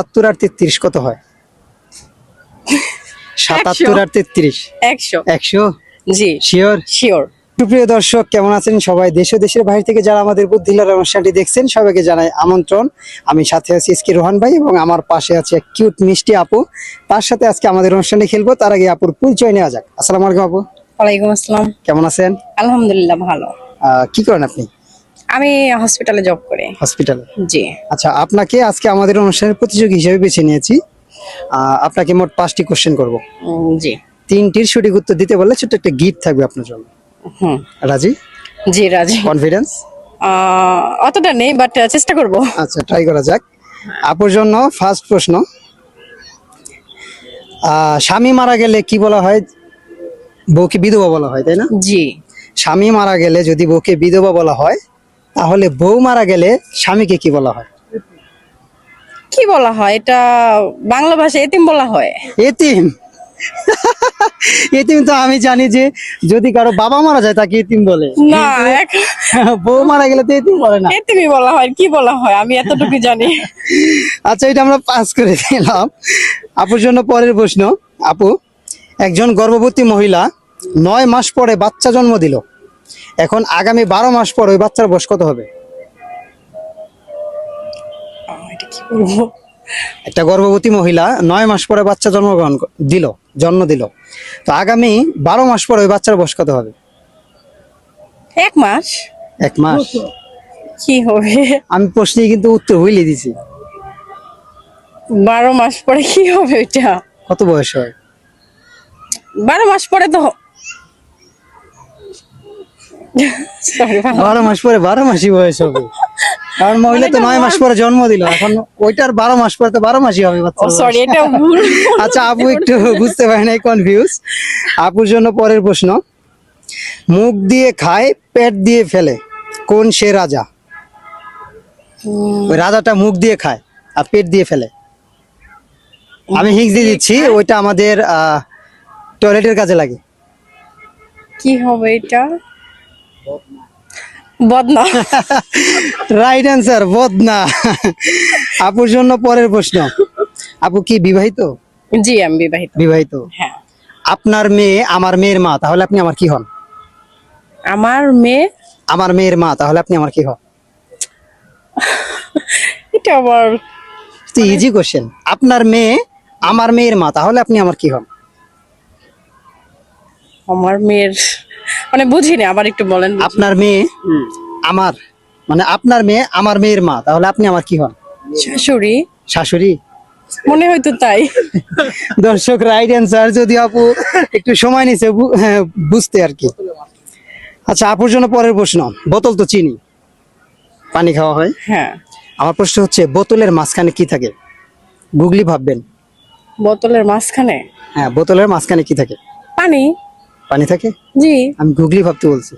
সাতাত্তর আর তেত্রিশ কত হয়? সাতাত্তর আর তেত্রিশ। একশো। একশো? জি। শিওর শিওর সুপ্রিয় দর্শক কেমন আছেন সবাই? দেশ দেশের বাইরে থেকে যারা আমাদের বুদ্ধিলার অনুষ্ঠানটি দেখছেন সবাইকে জানাই আমন্ত্রণ। আমি সাথে আছি এসকে রোহান ভাই এবং আমার পাশে আছে কিউট মিষ্টি আপু। তার সাথে আজকে আমাদের অনুষ্ঠানে খেলব তার আগে আপুর পরিচয় নেওয়া যাক। আসসালামু আলাইকুম আপু। ওয়ালাইকুম আসসালাম। কেমন আছেন? আলহামদুলিল্লাহ ভালো। আহ, কি করেন আপনি? আমি হসপিটালে জব করি। হসপিটালে জি। আচ্ছা আপনাকে আজকে আমাদের অনুষ্ঠানের প্রতিযোগী হিসেবে বেছে নিয়েছি। আপনাকে মোট পাঁচটি কোশ্চেন করব। জি। তিনটির সঠিক উত্তর দিতে বললে ছোট্ট একটা গিফট থাকবে আপনার জন্য। হুম। রাজি? জি রাজি। কনফিডেন্স অতটা নেই বাট চেষ্টা করব। আচ্ছা ট্রাই করা যাক। আপুর জন্য ফার্স্ট প্রশ্ন। স্বামী মারা গেলে কি বলা হয়? বউকে বিধবা বলা হয় তাই না? জি। স্বামী মারা গেলে যদি বউকে বিধবা বলা হয় তাহলে বউ মারা গেলে স্বামীকে কি বলা হয়? কি বলা হয়? এটা বাংলা ভাষায় এতিম বলা হয়। এতিম? এতিম তো আমি জানি যে যদি কারও বাবা মারা যায় তাকে এতিম বলে। না বউ মারা গেলে তো এতিম বলে না। এতিমই বলা হয় কি বলা হয়? আমি এতটুকু জানি। আচ্ছা এটা আমরা পাস করে দিলাম। আপুর জন্য পরের প্রশ্ন। আপু একজন গর্ভবতী মহিলা নয় মাস পরে বাচ্চা জন্ম দিল। এখন আগামী বারো মাস পর ওই বাচ্চার বয়স কত হবে? এটা কি বলব? একটা গর্ভবতী মহিলা নয় মাস পরে বাচ্চা জন্মগ্রহণ দিল জন্ম দিল। তো আগামী বারো মাস পরে ওই বাচ্চার বয়স কত হবে? এক মাস? এক মাস। কি হবে? আমি প্রশ্নে কিন্তু উত্তর হইলে দিছি। বারো মাস পরে কি হবে ওইটা? কত বয়স হয়? বারো মাস পরে তো বারো মাস পরে বারো মাসই বয়স হবে। কারণ মহিলা তো নয় মাস পরে জন্ম দিল। এখন ওইটার বারো মাস পরে তো বারো মাসই হবে আচ্ছা আপু একটু বুঝতে পারে নাই কনফিউজ আপুর জন্য পরের প্রশ্ন। মুখ দিয়ে খায় পেট দিয়ে ফেলে। কোন সে রাজা? ওই রাজাটা মুখ দিয়ে খায় আর পেট দিয়ে ফেলে। আমি হিংস দিয়ে দিচ্ছি ওইটা আমাদের টয়লেটের কাজে লাগে। কি হবে এটা? বদনা। রাইট অ্যান্সার বদনা। আপুর জন্য পরের প্রশ্ন। আপু কি বিবাহিত? জি আমি বিবাহিত। বিবাহিত। হ্যাঁ। আপনার মেয়ে আমার মেয়ের মা তাহলে আপনি আমার কি হন? আমার মেয়ে? আমার মেয়ের মা তাহলে আপনি আমার কি হন? এটা আবার ইজি কোশ্চেন আপনার মেয়ে আমার মেয়ের মা তাহলে আপনি আমার কি হন? আমার মেয়ের মানে বুঝিনি আবার একটু বলেন আপনার মেয়ে আমার মানে আপনার মেয়ে আমার মেয়ের মা তাহলে আপনি আমার কি হন? শাশুড়ি। শাশুড়ি? মনে হয়তো তাই। দর্শক রাইট অ্যান্সার যদি আপু একটু সময় নিছে হ্যাঁ, বুঝতে আর কি। আচ্ছা আপুর জন্য পরের প্রশ্ন বোতল তো চিনি। পানি খাওয়া হয়? হ্যাঁ। আমার প্রশ্ন হচ্ছে বোতলের মাঝখানে কি থাকে? গুগলি ভাববেন। বোতলের মাঝখানে? হ্যাঁ বোতলের মাঝখানে কি থাকে? পানি। পানি থাকে? জি। আমি গুগলি ভাবতে বলছি।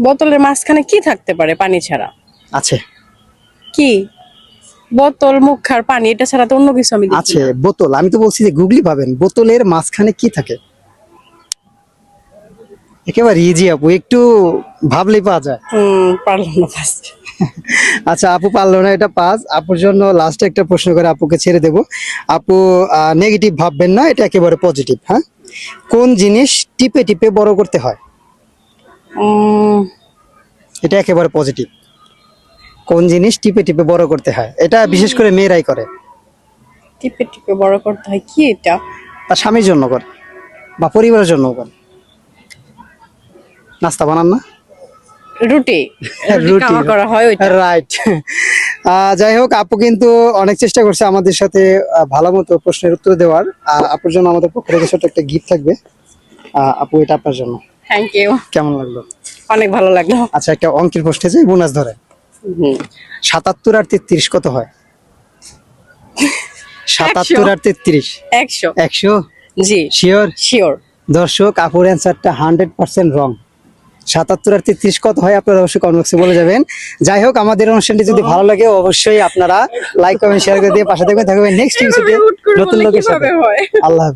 বোতলের মাঝখানে কি থাকতে পারে পানি ছাড়া? আছে। কি? বোতল মুখ খার পানি এটা ছাড়া তো অন্য কিছু আমি দেখি আছে না। বোতল। আমি তো বলছি যে গুগলি পাবেন বোতলের মাঝখানে কি থাকে? একেবারে ইজি আপু একটু ভাবলেই পাওয়া যায়। হুম পারলাম না আচ্ছা আপু পারল না এটা পাস। আপুর জন্য লাস্টে একটা প্রশ্ন করে আপুকে ছেড়ে দেব। আপু নেগেটিভ ভাববেন না এটা একেবারে পজিটিভ হ্যাঁ? কোন জিনিস টিপে টিপে বড় করতে হয়? এটা একেবারে পজিটিভ কোন জিনিস টিপে টিপে বড় করতে হয়? এটা বিশেষ করে মেয়েরাই করে। টিপে টিপে বড় করতে হয় কি এটা? তার স্বামীর জন্য করে বা পরিবারের জন্য করে। নাস্তা বানান না? রুটি। রুটি। কামা করা হয় রাইট যাই হোক আপু কিন্তু অনেক চেষ্টা করছে আমাদের সাথে ভালো মতো প্রশ্নের উত্তর দেওয়ার। আর আপুর জন্য আমাদের পক্ষ থেকে ছোট একটা গিফট থাকবে। আপু এটা আপনার জন্য। থ্যাংক ইউ কেমন লাগল? অনেক ভালো লাগল। আচ্ছা একটা অঙ্কের প্রশ্নে যে বোনাস ধরে। সাতাত্তর আর তেত্রিশ কত হয়? সাতাত্তর আর তেত্রিশ। একশো। একশো? জি। শিওর শিওর দর্শক আপুর অ্যান্সারটা হান্ড্রেড পার্সেন্ট রং সাতাত্তর আর তেত্রিশ কত হয় আপনারা অবশ্যই কনবক্সে বলে যাবেন। যাই হোক আমাদের অনুষ্ঠানটি যদি ভালো লাগে অবশ্যই আপনারা লাইক কমেন্ট শেয়ার করে দিয়ে পাশে থাকবেন। থাকবেন নেক্সট নতুন লোকের সাথে। আল্লাহ।